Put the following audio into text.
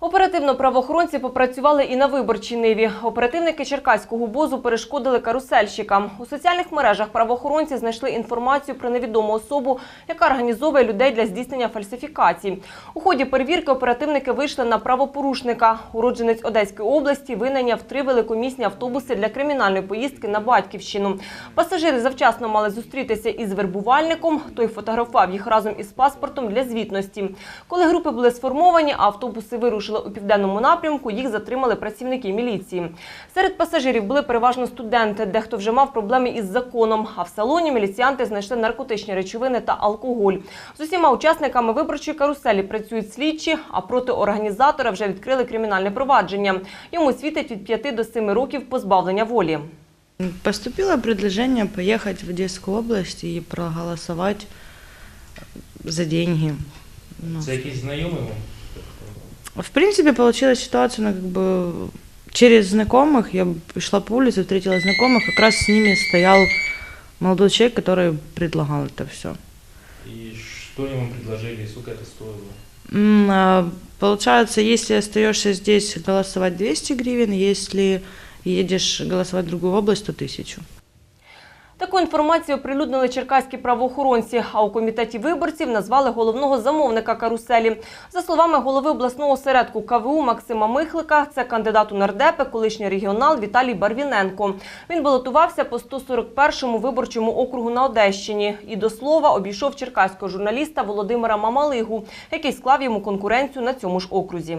Оперативно правоохоронці попрацювали і на виборчій ниві. Оперативники Черкаського бозу перешкодили карусельщикам. У соціальних мережах правоохоронці знайшли інформацію про невідому особу, яка організовує людей для здійснення фальсифікацій. У ході перевірки оперативники вийшли на правопорушника. Уродженець Одеської області винайняв три великомісні автобуси для кримінальної поїздки на Батьківщину. Пасажири завчасно мали зустрітися із вербувальником. Той фотографував їх разом із паспортом для звітності. Коли групи були сформовані, автобуси вирушили у південному напрямку, їх затримали працівники міліції. Серед пасажирів були переважно студенти, дехто вже мав проблеми із законом. А в салоні міліціянти знайшли наркотичні речовини та алкоголь. З усіма учасниками виборчої каруселі працюють слідчі, а проти організатора вже відкрили кримінальне провадження. Йому світить від 5 до 7 років позбавлення волі. Поступило предложение поехать в Одесскую область и проголосовать за деньги. Ну, Це якийсь знайомий вам? В принципе, получилась ситуация, ну, как бы через знакомых, я шла по улице, встретила знакомых, как раз с ними стоял молодой человек, который предлагал это все. И что вам предложили, и сколько это стоило? Получается, если остаешься здесь голосовать 200 гривен, если едешь голосовать в другую область, то 1000. Таку інформацію оприлюднили черкаські правоохоронці, а у комітеті виборців назвали головного замовника каруселі. За словами голови обласного осередку КВУ Максима Михлика, це кандидат у нардепи, колишній регіонал Віталій Барвіненко. Він балотувався по 141-му виборчому округу на Одещині. І до слова обійшов черкаського журналіста Володимира Мамалигу, який склав йому конкуренцію на цьому ж окрузі.